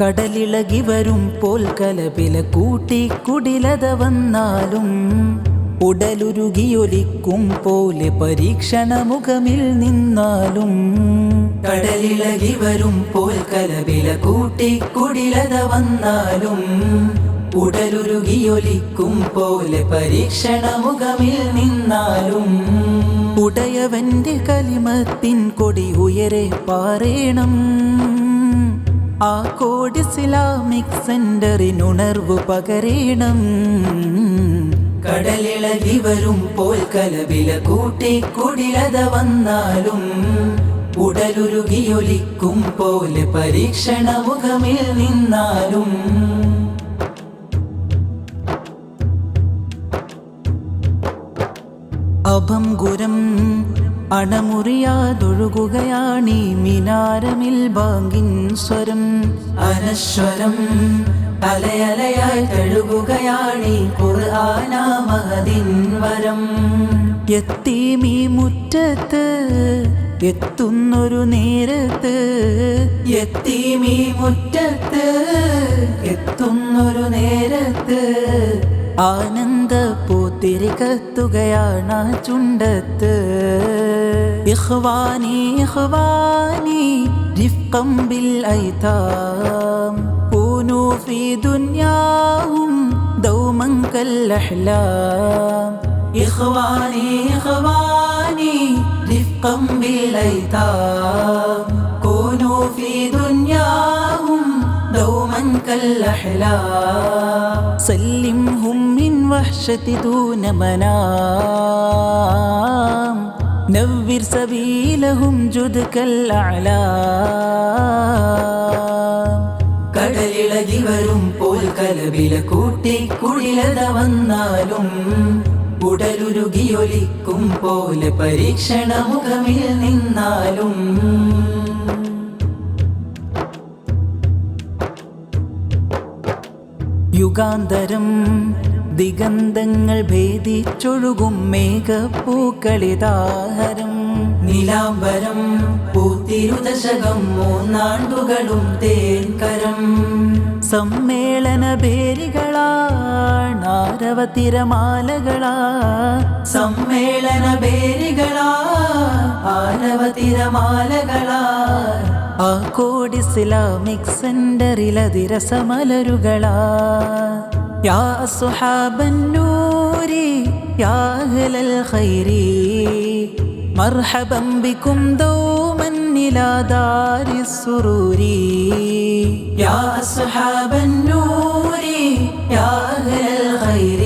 കടലിളകി വരും പോൽ കലപില കൂട്ടി കുടിലത വന്നാലും ഉടലുരുകിയൊലിക്കും പോലെ പരീക്ഷണ മുഖമിൽ നിന്നാലും കടലിളകി വരും പോൽ കലപില കൂട്ടി കുടിലത വന്നാലും ഉടലുരുകിയൊലിക്കും പോലെ പരീക്ഷണ മുഖമിൽ നിന്നാലും ഉടയവന്റെ കലിമത്തിൻ കൊടി ഉയരെ പാറേണം. ആ കോടി ഇസ്ലാമിക് സെന്ററിനുണർവ് പകരേണം. കടലിളകി വരും പോൽ കലവില കൂട്ടി കുടിലത വന്നാലും ഉടലുരുകിയൊലിക്കും പോലെ പരീക്ഷണ മുഖമിൽ നിന്നാലും. അഭംഗുരം അണമുറിയാതൊഴുകുകയാണീ മിനാരമിൽ ബാങ്കിൻ സ്വരം. അനശ്വരം അലയലയായി തഴുകുകയാണീ ഖുർആനാമഹദിൻ വരം. എത്തീമീ മുറ്റത്ത് എത്തുന്നൊരു നേരത്ത്. എത്തീമീ മുറ്റത്ത് എത്തുന്നൊരു നേരത്ത്. ആനന്ദ പൂത്തിരി കത്തുകയാണ് ആ ചുണ്ടത്ത് ഇഖ്വാനി ഇഖ്വാനി റിഫ്ഖം ബിൽ ഐതാം കൂനു ഫീ ദുനിയാഹും ദൗമൻ കൽ അഹ്ലാം ഇഖ്വാനി ഇഖ്വാനി റിഫ്ഖം ബിൽ ഐതാം കൂനു ഫീ ദുനിയാഹും دوما كالأحلام سلمهم من وحشة دون منام نور سبيلهم جد كالأعلام കടലിളകി വരും പോൽ കലവില കൂട്ടി കുടിലത വന്നാലും ഉടലുരുകിയൊലിക്കും പോലെ പരീക്ഷണ മുഖമിൽ നിന്നാലും യുഗാന്തരം ദിഗന്ധങ്ങൾ ഭേദിച്ചൊഴുകും മേഘപ്പൂക്കളിതാഹരം. നിലാംബരം പൂത്തിരുദശകം മൂന്നാണ്ടുകളും തേൻകരം. സമ്മേളന ഭേരികളാണാരവതിരമാലകളാ സമ്മേളന ഭേരികളാ ആരവതിരമാലകളാ. ആ കോടി ഇസ്ലാമിക് സെന്ററിലതിര يا أصحاب النور يا أهل الخير مرحبا بكم دوما إلى دار السرور. يا أصحاب النور يا أهل الخير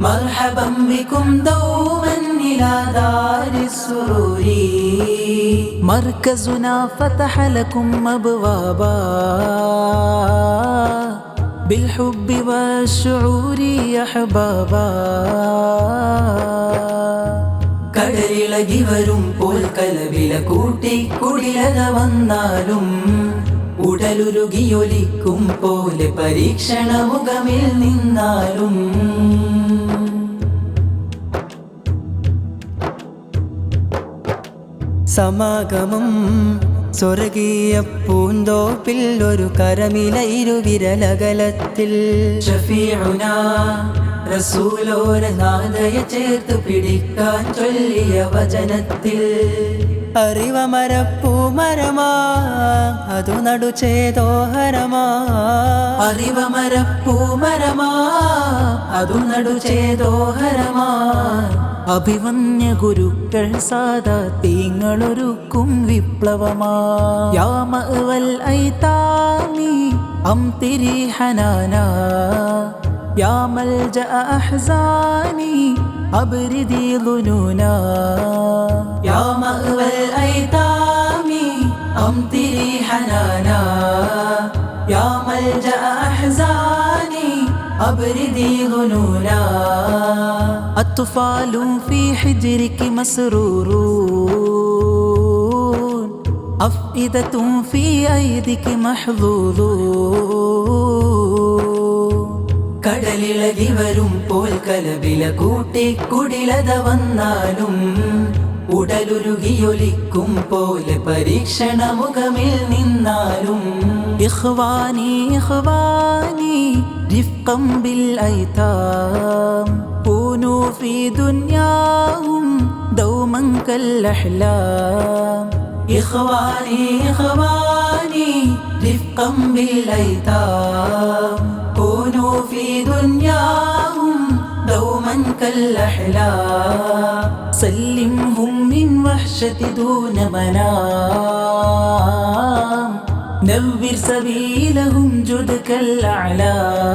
مرحبا بكم دوما إلى دار السرور. مركزنا فتح لكم أبوابا. بالحب والشعور يا حبابا കടലിളകി വരും പോൽ കലവില കൂട്ടി കുടിലത വന്നാലും ഉടലുരുകിയൊലിക്കും പോലെ പരീക്ഷണ മുഖമിൽ നിന്നാലും സമാഗമം സ്വർഗീയ പൂന്തോപ്പിൽ ഒരു കരമില ഇരുവിരലകലത്തിൽ ഷഫീഉന റസൂലോര നാദയ ചേർത്ത് പിടിക്കാൻ ചൊല്ലിയ വചനത്തിൽ. അറിവമരപ്പൂമരമാ അതു നടുചേതോഹരമാ അറിവമരപ്പൂമരമാ അതു നടുചേതോഹരമാ അഭിവന്യ ഗുരുക്കൾ സാദാ തീങ്ങളൊരുക്കും വിപ്ലവമാ. യാമവൽ ഐതാമി അം തിരി ഹനാന يا ملجأ أحزاني أبردي ظنونا. يا مأوى الأيتام أمطري حنانا. يا ملجأ أحزاني أبردي ظنونا. أطفال في حجرك مسرورون أفئدة في أيدك محظوظون. കടലിളകി വരും പോൽ കലവില കൂട്ടി കുടിലത വന്നാലും ഉടലുരുകിയൊലിക്കും പോലെ പരീക്ഷണമുഖമിൽ നിന്നാലും إخواني إخواني رفقا بالأيتام كونوا في دنياهم دوما كالأحلام إخواني إخواني رفقا بالأيتام دوما كالأحلام سلمهم من وحشة دون منام نور سبيلهم جد كالأعلام